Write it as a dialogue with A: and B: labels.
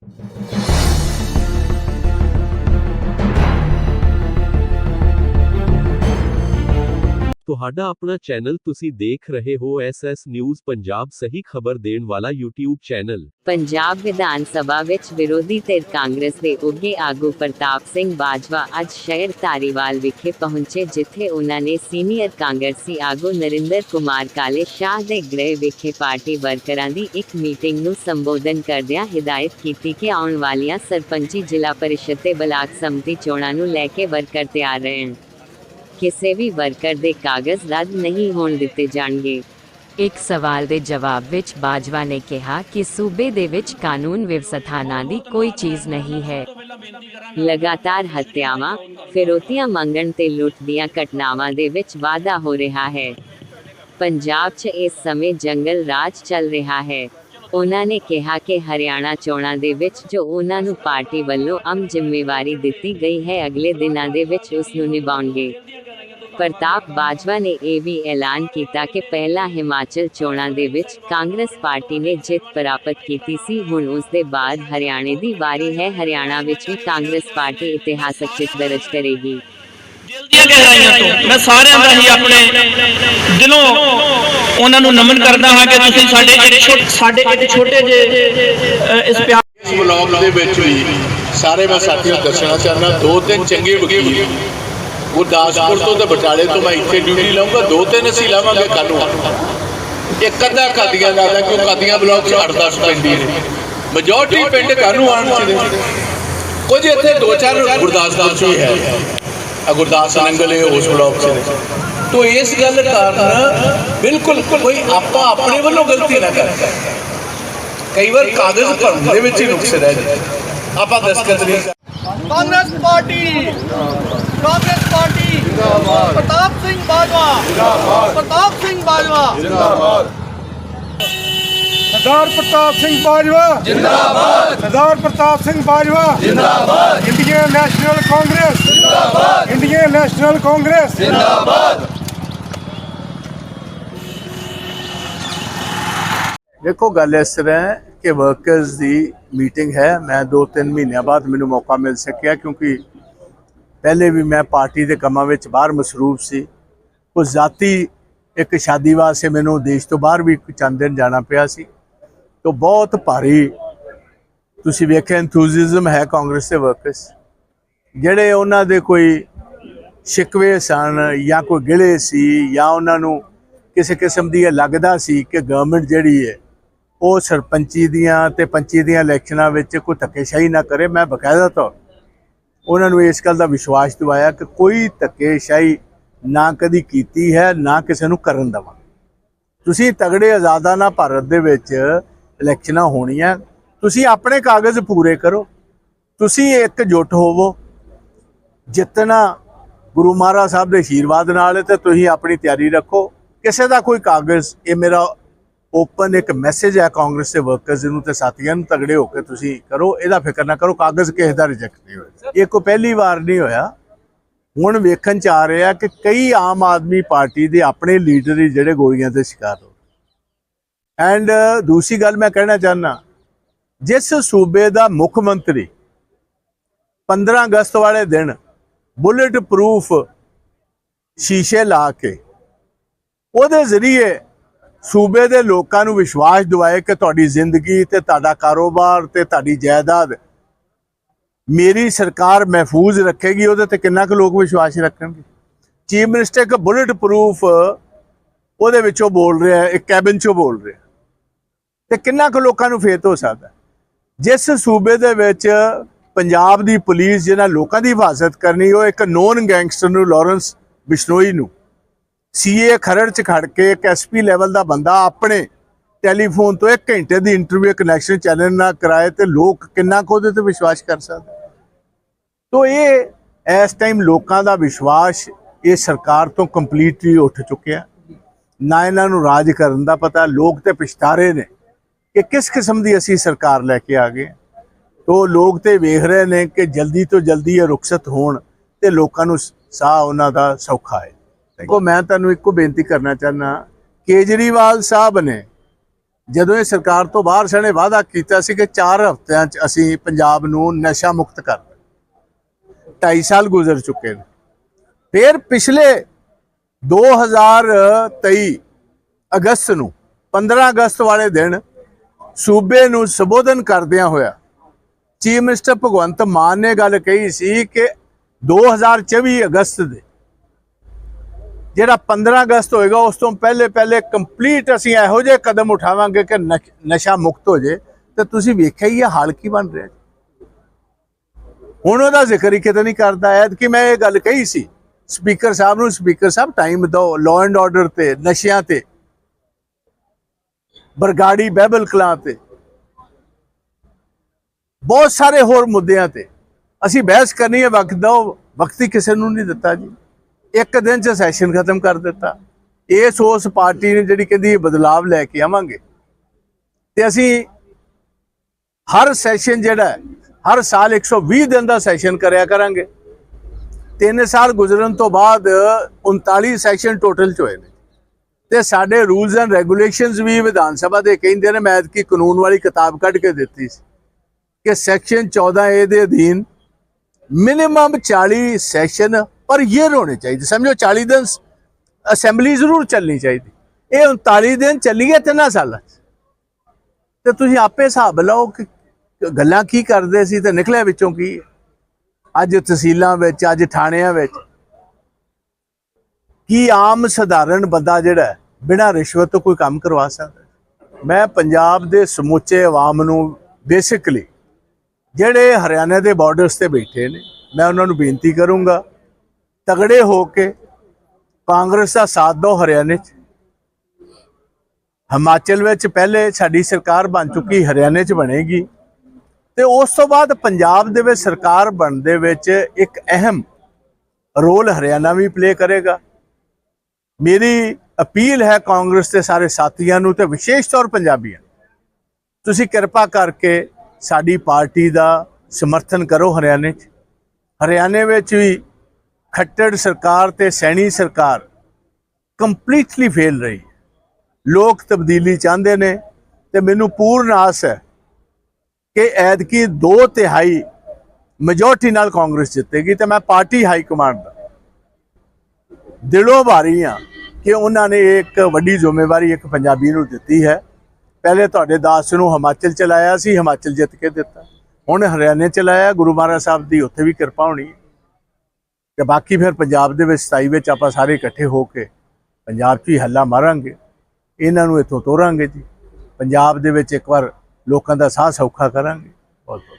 A: you ਤੁਹਾਡਾ ਆਪਣਾ channel ਤੁਸੀਂ ਦੇਖ ਰਹੇ ਹੋ ਐਸਐਸ ਨਿਊਜ਼ ਪੰਜਾਬ ਸਹੀ ਖਬਰ ਦੇਣ ਵਾਲਾ YouTube ਚੈਨਲ।
B: ਪੰਜਾਬ ਵਿਧਾਨ ਸਭਾ ਵਿੱਚ ਵਿਰੋਧੀ ਧਿਰ ਕਾਂਗਰਸ ਦੇ ਉੱਘੇ ਆਗੂ ਪ੍ਰਤਾਪ ਸਿੰਘ ਬਾਜਵਾ ਅੱਜ ਸ਼ਹਿਰ ਧਾਰੀਵਾਲ ਵਿਖੇ ਪਹੁੰਚੇ, ਜਿੱਥੇ ਉਹਨਾਂ ਨੇ ਸੀਨੀਅਰ ਕਾਂਗਰਸੀ ਆਗੂ ਨਰਿੰਦਰ ਕੁਮਾਰ ਕਾਲੇ ਸ਼ਾਹ ਦੇ ਗ੍ਰਹਿ ਵਿਖੇ ਪਾਰਟੀ ਵਰਕਰਾਂ ਦੀ ਇੱਕ ਮੀਟਿੰਗ ਨੂੰ ਸੰਬੋਧਨ ਕਰਦਿਆਂ ਹਦਾਇਤ ਕੀਤੀ ਕਿ ਆਉਣ ਵਾਲੀਆਂ ਸਰਪੰਚੀ ਜ਼ਿਲ੍ਹਾ ਪਰਿਸ਼ਦ ਤੇ ਬਲਾਕ ਸੰਮਤੀ ਚੋਣਾਂ ਨੂੰ ਲੈ ਕੇ ਵਰਕਰ ਤਿਆਰ ਰਹਿਣ। ਕਿਸੇ ਵੀ ਵਰਕਰ ਦੇ ਕਾਗਜ਼ ਰੱਦ ਨਹੀਂ ਹੋਣ ਦਿੱਤੇ ਜਾਣਗੇ। ਇੱਕ ਸਵਾਲ ਦੇ ਜਵਾਬ ਵਿੱਚ ਬਾਜਵਾ ਨੇ ਕਿਹਾ ਕਿ ਸੂਬੇ ਦੇ ਵਿੱਚ ਕਾਨੂੰਨ ਵਿਵਸਥਾ ਦੀ ਕੋਈ ਚੀਜ਼ ਨਹੀਂ ਹੈ। ਲਗਾਤਾਰ ਹੱਤਿਆਵਾਂ, ਫਿਰੋਤੀਆਂ ਮੰਗਣ ਤੇ ਲੁੱਟ ਦੀਆਂ ਘਟਨਾਵਾਂ ਦੇ ਵਿੱਚ ਵਾਧਾ ਹੋ ਰਿਹਾ ਹੈ। ਪੰਜਾਬ 'ਚ ਇਸ ਸਮੇਂ ਜੰਗਲ ਰਾਜ ਚੱਲ ਰਿਹਾ ਹੈ। ਉਹਨਾਂ ਨੇ ਕਿਹਾ ਕਿ ਹਰਿਆਣਾ ਚੋਣਾਂ ਦੇ ਵਿੱਚ ਜੋ ਉਹਨਾਂ ਨੂੰ ਪਾਰਟੀ ਵੱਲੋਂ ਅਮ ਜ਼ਿੰਮੇਵਾਰੀ ਦਿੱਤੀ ਗਈ ਹੈ, ਅਗਲੇ ਦਿਨਾਂ ਦੇ ਵਿੱਚ ਉਸ ਨੂੰ ਨਿਭਾਉਣਗੇ। ਪ੍ਰਤਾਪ ਬਾਜਵਾ ਨੇ ਇਹ ਵੀ ਐਲਾਨ ਕੀਤਾ ਕਿ ਪਹਿਲਾ ਹਿਮਾਚਲ ਚੋਣਾਂ ਦੇ ਵਿੱਚ ਕਾਂਗਰਸ ਪਾਰਟੀ ਨੇ ਜਿੱਤ ਪ੍ਰਾਪਤ ਕੀਤੀ ਸੀ। ਹੁਣ ਉਸ ਦੇ ਬਾਅਦ ਹਰਿਆਣੇ ਦੀ ਵਾਰੀ ਹੈ। ਹਰਿਆਣਾ ਵਿੱਚ ਵੀ ਕਾਂਗਰਸ ਪਾਰਟੀ ਇਤਿਹਾਸਕ ਜਿੱਤ ਦਰਜ ਕਰੇਗੀ।
C: ਦਿਲ ਦੀਆਂ ਗਹਿਰਾਈਆਂ ਤੋਂ ਮੈਂ ਸਾਰਿਆਂ ਦਾ ਹੀ ਆਪਣੇ ਦਿਲੋਂ ਉਹਨਾਂ ਨੂੰ ਨਮਨ ਕਰਦਾ ਹਾਂ ਕਿ ਤੁਸੀਂ ਸਾਡੇ ਇੱਕ ਛੋਟੇ ਸਾਡੇ ਇੱਕ ਛੋਟੇ ਜਿਹੇ ਅ, ਇਸ ਪਿਆਰ
D: ਇਸ ਵਲੌਗ ਦੇ ਵਿੱਚ ਵੀ ਸਾਰੇ ਮੈਂ ਸਾਥੀਆਂ ਦੱਸਣਾ ਚਾਹੁੰਦਾ ਦੋ ਤਿੰਨ ਚੰਗੇ ਵਕੀਲ ਗੁਰਦਾਸਪੁਰ ਤੋਂ ਤੇ ਬਟਾਲੇ ਤੋਂ ਮੈਂ ਇੱਥੇ ਡਿਊਟੀ ਲਾਉਂਗਾ ਦੋ ਤਿੰਨ ਅਸੀਂ ਲਾਵਾਂਗੇ ਕੱਲ ਨੂੰ। ਇੱਕ ਅੱਧਾ ਕਾਦੀਆਂ ਦਾ ਆਦਾ ਕਿਉਂ ਕਾਦੀਆਂ ਬਲੌਕ 'ਚ 8-10 ਪੈਂਦੀ ਨੇ। ਮੈਜੋਰਟੀ ਪਿੰਡ ਕਾਨੂੰ ਆਣ ਚ ਕੁਝ ਇੱਥੇ ਦੋ ਚਾਰ ਗੁਰਦਾਸਪੁਰ 'ਚ ਹੀ ਹੈ। ਆ ਗੁਰਦਾਸ ਨੰਗਲੇ ਉਸ ਬਲੌਕ 'ਚ ਨੇ। ਤੋ ਇਸ ਗੱਲ ਕਾਰਨ ਬਿਲਕੁਲ ਕੋਈ ਆਪਾਂ ਆਪਣੇ ਵੱਲੋਂ ਗਲਤੀ ਨਾ ਕਰ। ਕਈ ਵਾਰ ਕਾਗਜ਼ ਭਰਨ ਦੇ ਵਿੱਚ ਹੀ ਨੁਕਸ ਰਹਿ ਜਾਂਦਾ ਆਪਾਂ ਦਸਤਖਤ ਨਹੀਂ ਕਰ-
E: ਕਾਂਗਰਸ ਪਾਰਟੀ ਕਾਂਗਰਸ ਪਾਰਟੀ ਜਿੰਦਾਬਾਦ ਪ੍ਰਤਾਪ ਸਿੰਘ ਬਾਜਵਾ ਜਿੰਦਾਬਾਦ ਪ੍ਰਤਾਪ ਸਿੰਘ ਬਾਜਵਾ
F: ਸਰਦਾਰ ਪ੍ਰਤਾਪ ਸਿੰਘ ਬਾਜਵਾ ਜਿੰਦਾਬਾਦ ਸਰਦਾਰ ਪ੍ਰਤਾਪ ਸਿੰਘ ਬਾਜਵਾ ਜਿੰਦਾਬਾਦ ਇੰਡੀਅਨ ਨੈਸ਼ਨਲ ਕਾਂਗਰਸ ਜਿੰਦਾਬਾਦ ਇੰਡੀਅਨ ਨੈਸ਼ਨਲ ਕਾਂਗਰਸ
D: ਦੇਖੋ ਗੱਲ ਇਸ ਤਰ੍ਹਾਂ ਹੈ ਕਿ ਵਰਕਰਸ ਦੀ ਮੀਟਿੰਗ ਹੈ। ਮੈਂ 2-3 ਮਹੀਨਿਆਂ ਬਾਅਦ ਮੈਨੂੰ ਮੌਕਾ ਮਿਲ ਸਕਿਆ ਕਿਉਂਕਿ ਪਹਿਲੇ ਵੀ ਮੈਂ ਪਾਰਟੀ ਦੇ ਕੰਮਾਂ ਵਿੱਚ ਬਾਹਰ ਮਸਰੂਫ ਸੀ। ਉਹ ਜ਼ਾਤੀ ਇੱਕ ਸ਼ਾਦੀ ਵਾਸਤੇ ਮੈਨੂੰ ਦੇਸ਼ ਤੋਂ ਬਾਹਰ ਵੀ ਚੰਦ ਦਿਨ ਜਾਣਾ ਪਿਆ ਸੀ। ਤੋਂ ਬਹੁਤ ਭਾਰੀ ਤੁਸੀਂ ਵੇਖਿਆ ਐਂਥੂਸੀਜ਼ਮ ਹੈ ਕਾਂਗਰਸ ਦੇ ਵਰਕਰਸ ਜਿਹੜੇ ਉਹਨਾਂ ਦੇ ਕੋਈ ਸ਼ਿਕਵੇ ਸਨ ਜਾਂ ਕੋਈ ਗਿਲੇ ਸੀ ਜਾਂ ਉਹਨਾਂ ਨੂੰ ਕਿਸੇ ਕਿਸਮ ਦੀ ਇਹ ਲੱਗਦਾ ਸੀ ਕਿ ਗਵਰਨਮੈਂਟ ਜਿਹੜੀ ਹੈ ਉਹ ਸਰਪੰਚੀ ਦੀਆਂ ਤੇ ਪੰਚੀ ਦੀਆਂ ਇਲੈਕਸ਼ਨਾਂ ਵਿੱਚ ਕੋਈ ਧੱਕੇਸ਼ਾਹੀ ਨਾ ਕਰੇ, ਮੈਂ ਬਕਾਇਦਾ ਤੌਰ ਉਹਨਾਂ ਨੂੰ ਇਸ ਗੱਲ ਦਾ ਵਿਸ਼ਵਾਸ ਦਿਵਾਇਆ ਕਿ ਕੋਈ ਧੱਕੇਸ਼ਾਹੀ ਨਾ ਕਦੀ ਕੀਤੀ ਹੈ, ਨਾ ਕਿਸੇ ਨੂੰ ਕਰਨ ਦੇਵਾਂ ਤੁਸੀਂ ਤਗੜੇ ਆਜ਼ਾਦਾਨਾ ਭਾਰਤ ਦੇ ਵਿੱਚ ਇਲੈਕਸ਼ਨਾਂ ਹੋਣੀਆਂ, ਤੁਸੀਂ ਆਪਣੇ ਕਾਗਜ਼ ਪੂਰੇ ਕਰੋ, ਤੁਸੀਂ ਇੱਕ ਜੁੱਟ ਹੋਵੋ, ਜਿੱਤਣਾ ਗੁਰੂ ਮਹਾਰਾਜ ਸਾਹਿਬ ਦੇ ਆਸ਼ੀਰਵਾਦ ਨਾਲ ਹੈ ਤੇ ਤੁਸੀਂ ਆਪਣੀ ਤਿਆਰੀ ਰੱਖੋ, ਕਿਸੇ ਦਾ ਕੋਈ ਕਾਗਜ਼, ਇਹ ਮੇਰਾ ਓਪਨ ਇੱਕ ਮੈਸੇਜ ਹੈ ਕਾਂਗਰਸ ਦੇ ਵਰਕਰਸ ਨੂੰ ਤੇ ਸਾਥੀਆਂ ਨੂੰ ਤਗੜੇ ਹੋ ਕੇ ਤੁਸੀਂ ਕਰੋ ਇਹਦਾ ਫਿਕਰ ਨਾ ਕਰੋ ਕਾਗਜ਼ ਕਿਸੇ ਦਾ ਰਿਜੈਕਟ ਨਹੀਂ ਹੋਇਆ। ਇਹ ਕੋਈ ਪਹਿਲੀ ਵਾਰ ਨਹੀਂ ਹੋਇਆ। ਹੁਣ ਵੇਖਣ ਚ ਆ ਰਿਹਾ ਕਿ ਕਈ ਆਮ ਆਦਮੀ ਪਾਰਟੀ ਦੇ ਆਪਣੇ ਲੀਡਰ ਹੀ ਜਿਹੜੇ ਗੋਲੀਆਂ ਦੇ ਸ਼ਿਕਾਰ ਹੋ ਐਂਡ ਦੂਸਰੀ ਗੱਲ ਮੈਂ ਕਹਿਣਾ ਚਾਹਨਾ ਜਿਸ ਸੂਬੇ ਦਾ ਮੁੱਖ ਮੰਤਰੀ 15 ਅਗਸਤ ਵਾਲੇ ਦਿਨ ਬੁਲੇਟ ਪ੍ਰੂਫ ਸ਼ੀਸ਼ੇ ਲਾ ਕੇ ਉਹਦੇ ਜ਼ਰੀਏ ਸੂਬੇ ਦੇ ਲੋਕਾਂ ਨੂੰ ਵਿਸ਼ਵਾਸ ਦਿਵਾਏ ਕਿ ਤੁਹਾਡੀ ਜ਼ਿੰਦਗੀ ਤੇ ਤੁਹਾਡਾ ਕਾਰੋਬਾਰ ਤੇ ਤੁਹਾਡੀ ਜਾਇਦਾਦ ਮੇਰੀ ਸਰਕਾਰ ਮਹਿਫੂਜ਼ ਰੱਖੇਗੀ, ਉਹਦੇ ਤੇ ਕਿੰਨਾ ਕੁ ਲੋਕ ਵਿਸ਼ਵਾਸ ਰੱਖਣਗੇ? ਚੀਫ ਮਿਨਿਸਟਰ ਇੱਕ ਬੁਲਟ ਪ੍ਰੂਫ ਉਹਦੇ ਵਿੱਚੋਂ ਬੋਲ ਰਿਹਾ, ਇੱਕ ਕੈਬਿਨ ਚੋਂ ਬੋਲ ਰਿਹਾ। ਤੇ ਕਿੰਨਾ ਕੁ ਲੋਕਾਂ ਨੂੰ ਫੇਤ ਹੋ? ਸਕਦਾ ਜਿਸ ਸੂਬੇ ਦੇ ਵਿੱਚ ਪੰਜਾਬ ਦੀ ਪੁਲਿਸ ਜਿਹਨਾਂ ਲੋਕਾਂ ਦੀ ਹਿਫਾਜ਼ਤ ਕਰਨੀ, ਉਹ ਇੱਕ ਨੋਨ ਗੈਂਗਸਟਰ ਨੂੰ ਲਾਰੈਂਸ ਬਿਸ਼ਨੋਈ ਨੂੰ ਸੀਏ ਖਰੜ ਚ ਖੜ ਕੇ ਇੱਕ ਐਸਪੀ ਲੈਵਲ ਦਾ ਬੰਦਾ ਆਪਣੇ ਟੈਲੀਫੋਨ ਤੋਂ 1 ਘੰਟੇ ਦੀ ਇੰਟਰਵਿਊ ਕਨੈਕਸ਼ਨ ਚੈਨਲ ਨਾਲ ਕਰਾਏ ਤੇ ਲੋਕ ਕਿੰਨਾ ਕੁ ਉਹਦੇ ਤੇ ਵਿਸ਼ਵਾਸ ਕਰ ਸਕਦੇ? ਤੋ ਇਹ, ਇਸ ਟਾਈਮ ਲੋਕਾਂ ਦਾ ਵਿਸ਼ਵਾਸ ਇਹ ਸਰਕਾਰ ਤੋਂ ਕੰਪਲੀਟਲੀ ਉੱਠ ਚੁੱਕਿਆ। ਨਾ ਇਹਨਾਂ ਨੂੰ ਰਾਜ ਕਰਨ ਦਾ ਪਤਾ, ਲੋਕ ਤੇ ਪਛਤਾਰੇ ਨੇ ਕਿ ਕਿਸ ਕਿਸਮ ਦੀ ਅਸੀਂ ਸਰਕਾਰ ਲੈ ਕੇ ਆ ਗਏ। ਤੋ ਲੋਕ ਤੇ ਵੇਖ ਰਹੇ ਨੇ ਕਿ ਜਲਦੀ ਤੋਂ ਜਲਦੀ ਇਹ ਰੁਖਸਤ ਹੋਣ ਤੇ ਲੋਕਾਂ ਨੂੰ ਸਾਹ ਉਹਨਾਂ ਦਾ ਸੌਖਾ ਹੈ। ਦੇਖੋ ਮੈਂ ਤੁਹਾਨੂੰ ਇੱਕੋ ਬੇਨਤੀ ਕਰਨਾ ਚਾਹਨਾ ਕੇਜਰੀਵਾਲ ਸਾਹਿਬ ਨੇ ਜਦੋਂ ਇਹ ਸਰਕਾਰ ਤੋਂ ਬਾਹਰ ਸਣੇ ਵਾਅਦਾ ਕੀਤਾ ਸੀ ਕਿ 4 ਹਫ਼ਤਿਆਂ 'ਚ ਅਸੀਂ ਪੰਜਾਬ ਨੂੰ ਨਸ਼ਾ ਮੁਕਤ ਕਰ 2.5 ਸਾਲ ਗੁਜ਼ਰ ਚੁੱਕੇ ਨੇ। ਫਿਰ ਪਿਛਲੇ 2023 ਅਗਸਤ ਨੂੰ 15 ਅਗਸਤ ਵਾਲੇ ਦਿਨ ਸੂਬੇ ਨੂੰ ਸੰਬੋਧਨ ਕਰਦਿਆਂ ਹੋਇਆ ਚੀਫ ਮਿਨਿਸਟਰ ਭਗਵੰਤ ਮਾਨ ਨੇ ਗੱਲ ਕਹੀ ਸੀ ਕਿ 2024 ਅਗਸਤ ਦੇ ਜਿਹੜਾ 15 ਅਗਸਤ ਹੋਏਗਾ, ਉਸ ਤੋਂ ਪਹਿਲੇ ਪਹਿਲੇ ਕੰਪਲੀਟ ਅਸੀਂ ਇਹੋ ਜਿਹੇ ਕਦਮ ਉਠਾਵਾਂਗੇ ਕਿ ਨਸ਼- ਨਸ਼ਾ ਮੁਕਤ ਹੋ ਜੇ। ਤੇ ਤੁਸੀਂ ਵੇਖਿਆ ਹੀ ਇਹ ਹਾਲ ਕੀ ਬਣ ਰਿਹਾ ਹੁਣ ਉਹਦਾ ਜ਼ਿਕਰ ਹੀ ਕਿਤੇ ਨਹੀਂ ਕਰਦਾ। ਐ ਕਿ ਮੈਂ ਇਹ ਗੱਲ ਕਹੀ ਸੀ, ਸਪੀਕਰ ਸਾਹਿਬ ਨੂੰ, ਸਪੀਕਰ ਸਾਹਿਬ ਟਾਈਮ ਦਿਓ ਲਾਅ ਐਂਡ ਆਰਡਰ ਤੇ, ਨਸ਼ਿਆਂ ਤੇ, ਬਰਗਾੜੀ, ਬਹਿਬਲ ਕਲਾਂ ਤੇ, ਬਹੁਤ ਸਾਰੇ ਹੋਰ ਮੁੱਦਿਆਂ ਤੇ। ਅਸੀਂ ਬਹਿਸ ਕਰਨੀ ਹੈ, ਵਕਤ ਦਿਓ, ਵਕਤ ਹੀ ਕਿਸੇ ਨੂੰ ਨਹੀਂ ਦਿੱਤਾ ਜੀ। ਇੱਕ ਦਿਨ ਚ ਸੈਸ਼ਨ ਖਤਮ ਕਰ ਦਿੱਤਾ। ਇਸ ਉਸ ਪਾਰਟੀ ਨੇ ਜਿਹੜੀ ਕਹਿੰਦੀ ਬਦਲਾਵ ਲੈ ਕੇ ਆਵਾਂਗੇ। ਤੇ ਅਸੀਂ ਹਰ ਸੈਸ਼ਨ ਜਿਹੜਾ ਹਰ ਸਾਲ 120 ਦਿਨ ਦਾ ਸੈਸ਼ਨ ਕਰਿਆ ਕਰਾਂਗੇ। ਤਿੰਨ ਸਾਲ ਗੁਜ਼ਰਨ ਤੋਂ ਬਾਅਦ 39 ਸੈਸ਼ਨ ਟੋਟਲ ਚ ਹੋਏ ਨੇ। ਤੇ ਸਾਡੇ ਰੂਲਸ ਐਂਡ ਰੈਗੂਲੇਸ਼ਨਸ ਵੀ ਵਿਧਾਨ ਸਭਾ ਦੇ ਕਹਿੰਦੇ ਨੇ, ਮੈਂ ਕੀ ਕਾਨੂੰਨ ਵਾਲੀ ਕਿਤਾਬ ਕੱਢ ਕੇ ਦਿੱਤੀ ਸੀ ਕਿ ਸੈਕਸ਼ਨ 14 ਏ ਦੇ ਅਧੀਨ ਮਿਨੀਮਮ 40 ਸੈਸ਼ਨ ਪਰ ਈਅਰ ਹੋਣੇ ਚਾਹੀਦੇ, ਸਮਝੋ 40 ਦਿਨ ਅਸੈਂਬਲੀ ਜ਼ਰੂਰ ਚੱਲਣੀ ਚਾਹੀਦੀ। ਇਹ 39 ਦਿਨ ਚੱਲੀ ਹੈ ਤਿੰਨਾਂ ਸਾਲਾਂ 'ਚ ਤੇ ਤੁਸੀਂ ਆਪੇ ਹਿਸਾਬ ਲਾਓ ਕਿ ਗੱਲਾਂ ਕੀ ਕਰਦੇ ਸੀ ਤੇ ਨਿਕਲਿਆ ਵਿੱਚੋਂ ਕੀ ਅੱਜ ਤਹਿਸੀਲਾਂ ਵਿੱਚ, ਅੱਜ ਥਾਣਿਆਂ ਵਿੱਚ। ਕੀ ਆਮ ਸਧਾਰਨ ਬੰਦਾ ਜਿਹੜਾ ਬਿਨਾਂ ਰਿਸ਼ਵਤ ਤੋਂ ਕੋਈ ਕੰਮ ਕਰਵਾ ਸਕਦਾ ਮੈਂ ਪੰਜਾਬ ਦੇ ਸਮੁੱਚੇ ਆਵਾਮ ਨੂੰ ਬੇਸਿਕਲੀ ਜਿਹੜੇ ਹਰਿਆਣਾ ਦੇ ਬਾਰਡਰਸ ਤੇ ਬੈਠੇ ਨੇ, ਮੈਂ ਉਹਨਾਂ ਨੂੰ ਬੇਨਤੀ ਕਰੂੰਗਾ ਤਗੜੇ ਹੋ ਕੇ ਕਾਂਗਰਸ ਦਾ ਸਾਥ ਦਿਓ ਹਰਿਆਣੇ 'ਚ। ਹਿਮਾਚਲ ਵਿੱਚ ਪਹਿਲੇ ਸਾਡੀ ਸਰਕਾਰ ਬਣ ਚੁੱਕੀ ਹਰਿਆਣੇ 'ਚ ਬਣੇਗੀ। ਤੇ ਉਸ ਤੋਂ ਬਾਅਦ ਪੰਜਾਬ ਦੇ ਵਿੱਚ ਸਰਕਾਰ ਬਣਨ ਦੇ ਵਿੱਚ ਇੱਕ ਅਹਿਮ ਰੋਲ ਹਰਿਆਣਾ ਵੀ ਪਲੇ ਕਰੇਗਾ। ਮੇਰੀ ਅਪੀਲ ਹੈ ਕਾਂਗਰਸ ਦੇ ਸਾਰੇ ਸਾਥੀਆਂ ਨੂੰ ਤੇ ਵਿਸ਼ੇਸ਼ ਤੌਰ ਪੰਜਾਬੀਆਂ ਨੂੰ। ਤੁਸੀਂ ਕਿਰਪਾ ਕਰਕੇ ਸਾਡੀ ਪਾਰਟੀ ਦਾ ਸਮਰਥਨ ਕਰੋ ਹਰਿਆਣੇ 'ਚ। ਹਰਿਆਣੇ ਵਿੱਚ ਵੀ ਖੱਟੜ ਸਰਕਾਰ ਤੇ ਸੈਣੀ ਸਰਕਾਰ ਕੰਪਲੀਟਲੀ ਫੇਲ ਰਹੀ। ਲੋਕ ਤਬਦੀਲੀ ਚਾਹੁੰਦੇ ਨੇ ਤੇ ਮੈਨੂੰ ਪੂਰਨ ਆਸ ਹੈ ਕਿ ਐਦਕੀ ਦੋ ਤਿਹਾਈ ਮੈਜੋਰਟੀ ਨਾਲ ਕਾਂਗਰਸ ਜਿੱਤੇਗੀ ਤੇ ਮੈਂ ਪਾਰਟੀ ਹਾਈ ਕਮਾਂਡ ਦਾ। ਦਿਲੋਂ ਭਾਰੀ ਹਾਂ ਕਿ ਉਹਨਾਂ ਨੇ ਇੱਕ ਵੱਡੀ ਜ਼ਿੰਮੇਵਾਰੀ ਇੱਕ ਪੰਜਾਬੀ ਨੂੰ ਦਿੱਤੀ ਹੈ। ਪਹਿਲੇ ਤੁਹਾਡੇ ਦਾਸ ਨੂੰ ਹਿਮਾਚਲ ਚਲਾਇਆ ਸੀ, ਹਿਮਾਚਲ ਜਿੱਤ ਕੇ ਦਿੱਤਾ। ਹੁਣ ਹਰਿਆਣੇ ਚਲਾਇਆ ਗੁਰੂ ਮਹਾਰਾਜ ਸਾਹਿਬ ਦੀ ਉੱਥੇ ਵੀ ਕਿਰਪਾ ਹੋਣੀ ਹੈ। ਤੇ ਬਾਕੀ ਫਿਰ ਪੰਜਾਬ ਦੇ ਵਿੱਚ 27 ਵਿੱਚ ਆਪਾਂ ਸਾਰੇ ਇਕੱਠੇ ਹੋ ਕੇ ਪੰਜਾਬ 'ਚ ਹੀ ਹੱਲਾ ਮਾਰਾਂਗੇ, ਇਹਨਾਂ ਨੂੰ ਇੱਥੋਂ ਤੋਰਾਂਗੇ ਜੀ। ਪੰਜਾਬ ਦੇ ਵਿੱਚ ਇੱਕ ਵਾਰ ਲੋਕਾਂ ਦਾ ਸਾਹ ਸੌਖਾ ਕਰਾਂਗੇ। ਬਹੁਤ ਬਹੁਤ